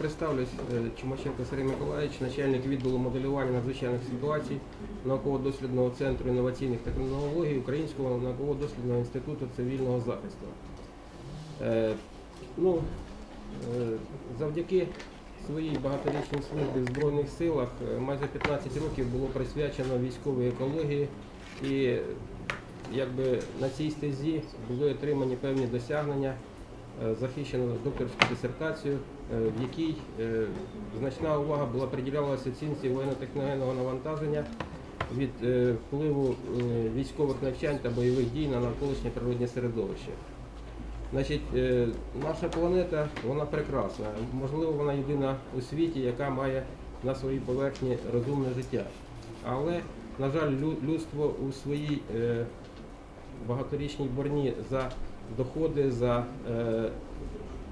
представлюсь е, Чумаченко Сергій Миколаївич, начальник відділу моделювання надзвичайних ситуацій науково-дослідного центру інноваційних технологій Українського науково-дослідного інституту цивільного захисту. Е, Ну, е, завдяки своїй багаторічній службі в Збройних силах е, майже 15 років було присвячено військовій екології і якби на цій стезі були отримані певні досягнення е, захищено докторську дисертацію, е, в якій е, значна увага була приділялася оцінці воєнно-техногенного навантаження від е, впливу е, військових навчань та бойових дій на навколишнє природне середовище. Значить, е, наша планета вона прекрасна. Можливо, вона єдина у світі, яка має на своїй поверхні розумне життя. Але, на жаль, людство у своїй е, багаторічній борні за доходи, за е,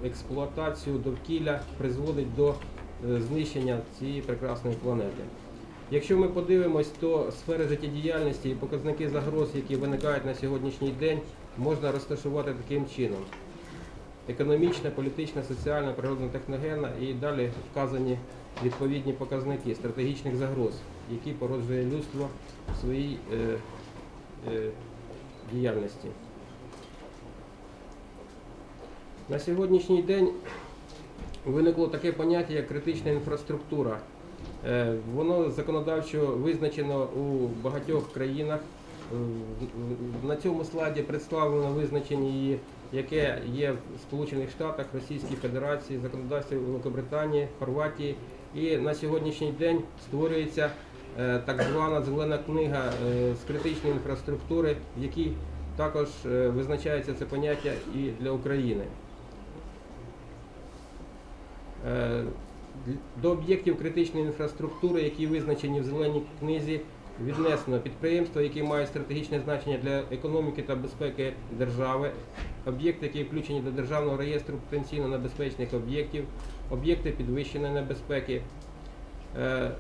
експлуатацію довкілля призводить до е, знищення цієї прекрасної планети. Якщо ми подивимось, то сфери життєдіяльності і показники загроз, які виникають на сьогоднішній день, можна розташувати таким чином. Економічна, політична, соціальна, природно-техногенна і далі вказані відповідні показники стратегічних загроз, які породжує людство в своїй е, е, діяльності. На сьогоднішній день виникло таке поняття, як критична інфраструктура. Е, Воно законодавчо визначено у багатьох країнах. Е, На цьому слайді представлено визначення її, яке є в Сполучених Штатах, Російській Федерації, законодавстві Великобританії, Хорватії. І на сьогоднішній день створюється так звана зелена книга е, з критичної інфраструктури, в якій також е, визначається це поняття і для України. Е, До об'єктів критичної інфраструктури, які визначені в зеленій книзі, віднесено підприємства, які мають стратегічне значення для економіки та безпеки держави, об'єкти, які включені до державного реєстру потенційно небезпечних об'єктів, об'єкти підвищеної небезпеки, е,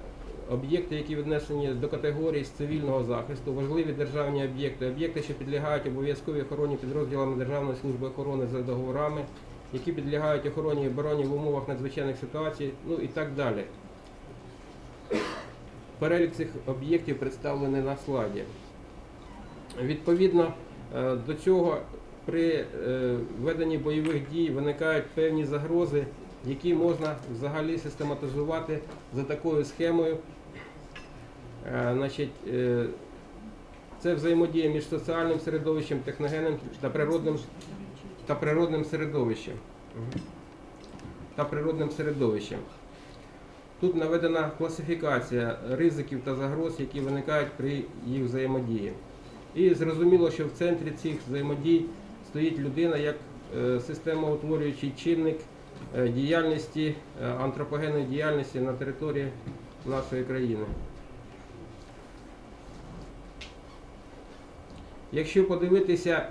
об'єкти, які віднесені до категорії з цивільного захисту, важливі державні об'єкти, об'єкти, що підлягають обов'язковій охороні підрозділами Державної служби охорони за договорами, які підлягають охороні і обороні в умовах надзвичайних ситуацій, ну і так далі. Перелік цих об'єктів представлений на слайді. Відповідно е, до цього при е, веденні бойових дій виникають певні загрози, які можна взагалі систематизувати за такою схемою. Е, Значить, е, це взаємодія між соціальним середовищем, техногенним та природним та природним середовищем. Та природним середовищем. Тут наведена класифікація ризиків та загроз, які виникають при їх взаємодії. І зрозуміло, що в центрі цих взаємодій стоїть людина як е, системоутворюючий чинник діяльності, антропогенної діяльності на території нашої країни. Якщо подивитися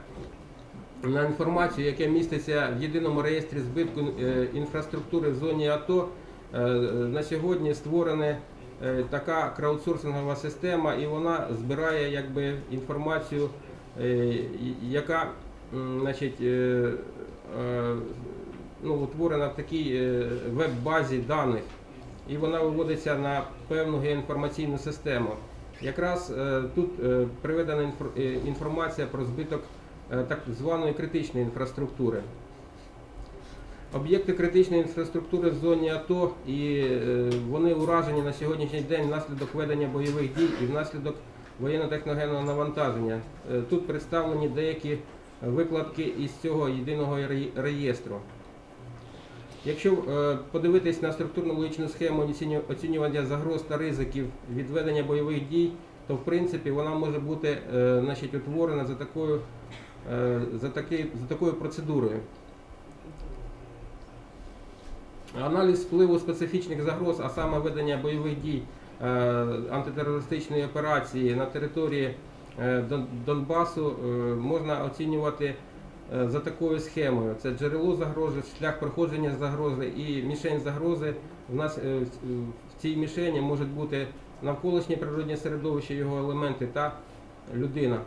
на інформацію, яка міститься в єдиному реєстрі збитку е, інфраструктури в зоні АТО, е, на сьогодні створена е, така краудсорсингова система, і вона збирає якби, інформацію, яка значить, ну, утворена в такій веб-базі даних, і вона виводиться на певну геоінформаційну систему. Якраз е, тут е, приведена е, інформація про збиток так званої критичної інфраструктури. Об'єкти критичної інфраструктури в зоні АТО і вони уражені на сьогоднішній день внаслідок ведення бойових дій і внаслідок воєнно-техногенного навантаження. Тут представлені деякі викладки із цього єдиного реєстру. Якщо е, подивитись на структурну логічну схему оцінювання загроз та ризиків від ведення бойових дій, то в принципі вона може бути е, значить, утворена за такою, е, за, такий, за такою процедурою. Аналіз впливу специфічних загроз, а саме ведення бойових дій антитерористичної операції на території Донбасу можна оцінювати за такою схемою. Це джерело загрози, шлях проходження загрози і мішень загрози. У нас е, в- в цій мішені можуть бути навколишнє природне середовище, його елементи та людина.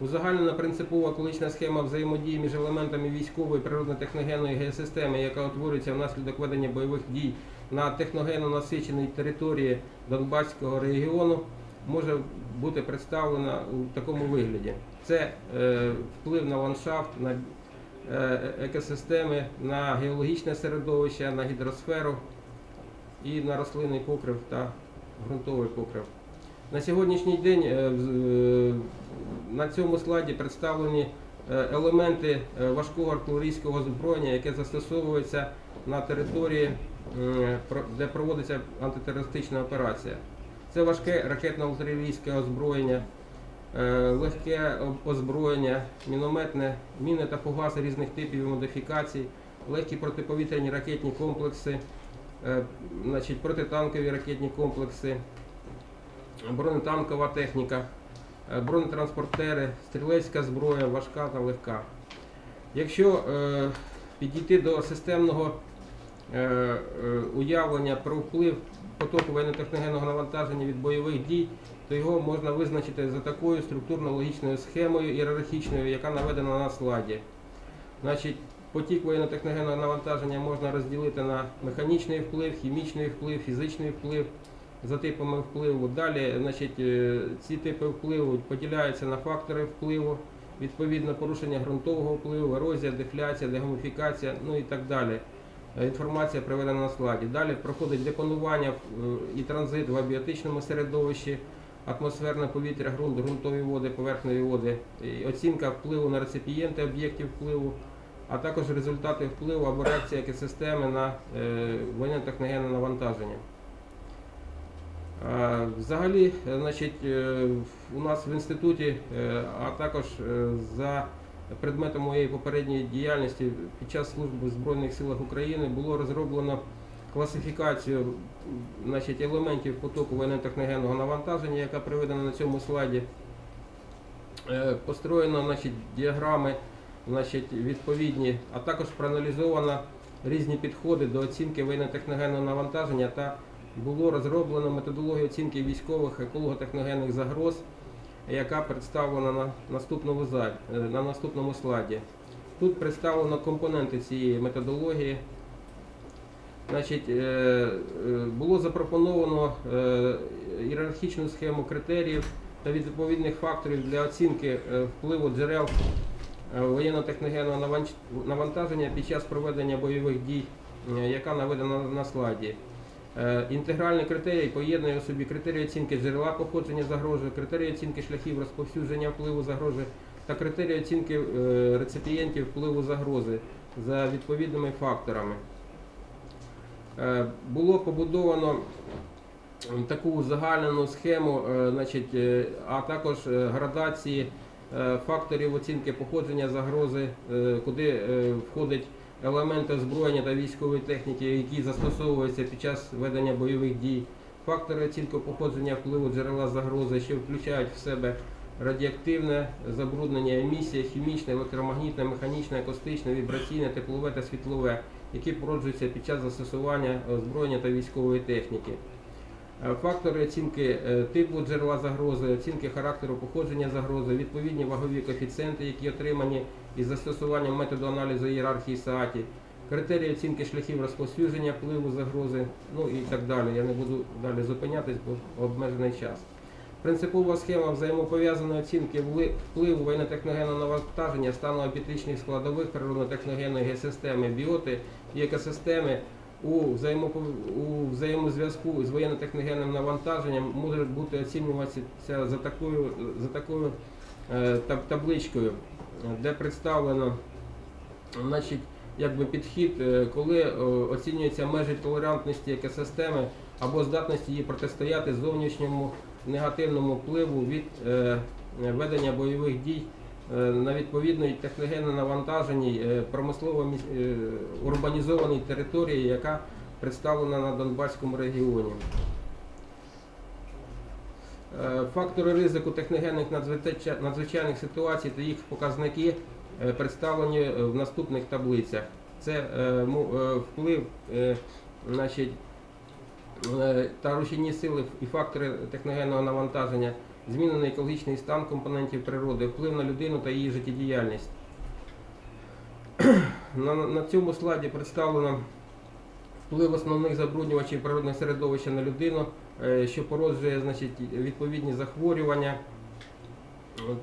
Узагальнена принципова колична схема взаємодії між елементами військової природно-техногенної геосистеми, яка утворюється внаслідок ведення бойових дій на техногенно насиченій території Донбаського регіону, може бути представлена у такому вигляді. Це е, вплив на ландшафт, на е, екосистеми, на геологічне середовище, на гідросферу і на рослинний покрив та ґрунтовий покрив. На сьогоднішній день е, на цьому слайді представлені елементи важкого артилерійського озброєння, яке застосовується на території, де проводиться антитерористична операція. Це важке ракетно-артилерійське озброєння, е, легке озброєння, мінометне, міни та фугаси різних типів і модифікацій, легкі протиповітряні ракетні комплекси, е, значить, протитанкові ракетні комплекси, бронетанкова техніка, е, бронетранспортери, стрілецька зброя, важка та легка. Якщо підійти до системного уявлення про вплив потоку воєнно-техногенного навантаження від бойових дій, то його можна визначити за такою структурно-логічною схемою ієрархічною, яка наведена на слайді. Значить, потік воєнно-техногенного навантаження можна розділити на механічний вплив, хімічний вплив, фізичний вплив за типами впливу. Далі значить, е, ці типи впливу поділяються на фактори впливу, відповідно порушення ґрунтового впливу, ерозія, дефляція, дегуміфікація, ну і так далі. Е, Інформація приведена на слайді. Далі проходить депонування е, і транзит в абіотичному середовищі, атмосферне повітря, ґрунт, ґрунтові води, поверхневі води, оцінка впливу на реципієнти об'єктів впливу, а також результати впливу або реакції екосистеми на е, воєнно-техногенне навантаження. Взагалі, значить, у нас в інституті, а також за предметом моєї попередньої діяльності під час служби в Збройних силах України було розроблено класифікацію значить, елементів потоку воєнно-техногенного навантаження, яка приведена на цьому слайді. Е, Построєно значить, діаграми значить, відповідні, а також проаналізовано різні підходи до оцінки воєнно-техногенного навантаження та було розроблено методологію оцінки військових еколого-техногенних загроз, яка представлена на наступному, е, на наступному слайді. Тут представлено компоненти цієї методології. Значить, е, е, було запропоновано ієрархічну схему критеріїв та відповідних факторів для оцінки впливу джерел воєнно-техногенного навантаження під час проведення бойових дій, яка наведена на слайді. Е, Інтегральний критерій поєднує у собі критерії оцінки джерела походження загрози, критерії оцінки шляхів розповсюдження впливу загрози та критерії оцінки е, реципієнтів впливу загрози за відповідними факторами. Е, Було побудовано таку узагальнену схему, значить, а також градації факторів оцінки походження загрози, куди входить елементи озброєння та військової техніки, які застосовуються під час ведення бойових дій, фактори оцінки походження впливу джерела загрози, що включають в себе радіоактивне забруднення, емісія, хімічне, електромагнітне, механічне, акустичне, вібраційне, теплове та світлове, які породжуються під час застосування озброєння та військової техніки. Е, Фактори оцінки е, типу джерела загрози, оцінки характеру походження загрози, відповідні вагові коефіцієнти, які отримані із застосуванням методу аналізу ієрархії СААТі, критерії оцінки шляхів розповсюдження впливу загрози, ну і так далі. Я не буду далі зупинятись, бо обмежений час. Принципова схема взаємопов'язаної оцінки впливу воєнно-техногенного навантаження стану епітичних складових природно-техногенної геосистеми, біоти і екосистеми у, взаємозв'язку з воєнно-техногенним навантаженням може бути оцінюватися за такою, за такою табличкою, де представлено значить, якби підхід, е, коли е, оцінюються межі толерантності екосистеми або здатності її протистояти зовнішньому негативному впливу від е, ведення бойових дій е, на відповідної техногенно навантаженій е, промислово е, урбанізованій території, яка представлена на Донбаському регіоні. Е, Фактори ризику техногенних надзвичайних ситуацій та їх показники е, представлені е, в наступних таблицях. Це вплив та рушійні сили і фактори техногенного навантаження змінений екологічний стан компонентів природи, вплив на людину та її життєдіяльність. На, цьому слайді представлено вплив основних забруднювачів природного середовища на людину, що породжує значить, відповідні захворювання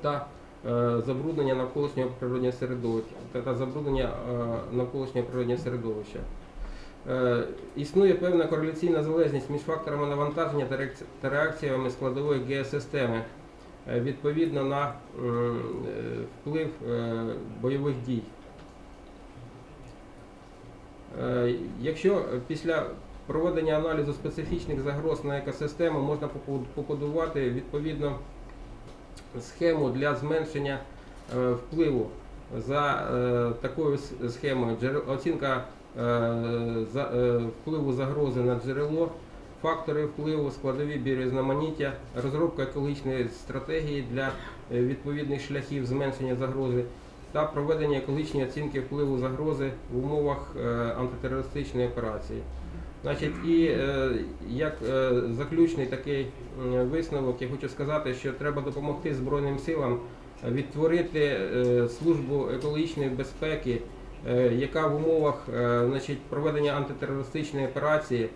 та е, забруднення навколишнього природнього середовища та, забруднення е, навколишнього природнього середовища. Е, Існує певна кореляційна залежність між факторами навантаження та реакціями складової геосистеми е, відповідно на е, вплив е, бойових дій. Е, Якщо після проведення аналізу специфічних загроз на екосистему можна побудувати відповідно схему для зменшення е, впливу за е, такою схемою, оцінка е, впливу загрози на джерело, фактори впливу, складові біорізноманіття, розробка екологічної стратегії для відповідних шляхів зменшення загрози та проведення екологічної оцінки впливу загрози в умовах антитерористичної операції. Значить, і е, як е, заключний такий висновок, я хочу сказати, що треба допомогти Збройним силам відтворити е, службу екологічної безпеки, яка в умовах значить, проведення антитерористичної операції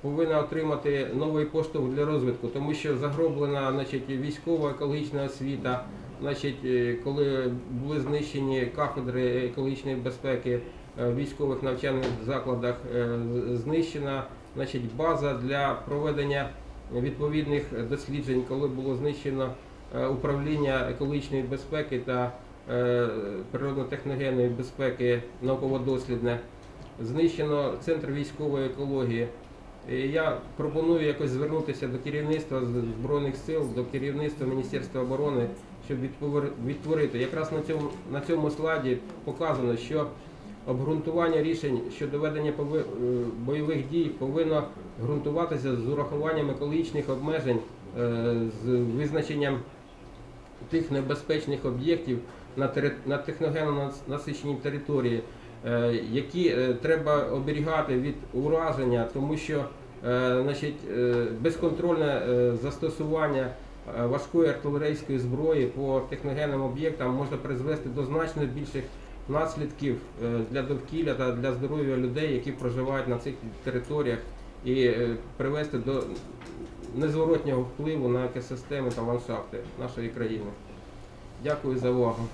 повинна отримати новий поштовх для розвитку, тому що загроблена значить, військова екологічна освіта, значить, коли були знищені кафедри екологічної безпеки військових навчальних закладах, е, знищена значить, база для проведення відповідних досліджень, коли було знищено е, управління екологічної безпеки та е, природно-техногенної безпеки науково-дослідне, знищено центр військової екології. Я пропоную якось звернутися до керівництва Збройних сил, до керівництва Міністерства оборони, щоб відтворити. Якраз на цьому, на цьому слайді показано, що обґрунтування рішень щодо ведення е, бойових дій повинно ґрунтуватися з урахуванням екологічних обмежень, е, з визначенням тих небезпечних об'єктів на, техногенно насиченій території, е, які треба оберігати від ураження, тому що безконтрольне застосування важкої артилерійської зброї по техногенним об'єктам може призвести до значно більших наслідків е, для довкілля та для здоров'я людей, які проживають на цих територіях, і е, привести до незворотнього впливу на екосистеми та ландшафти нашої країни. Дякую за увагу.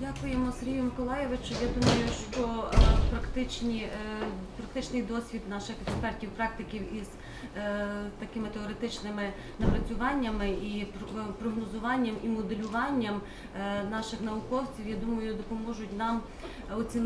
Дякуємо Сергію Миколаєвичу. Я думаю, що е, практичні, е, практичний досвід наших експертів, практиків із е, такими теоретичними напрацюваннями і пр- прогнозуванням і моделюванням наших науковців, я думаю, допоможуть нам оцінити.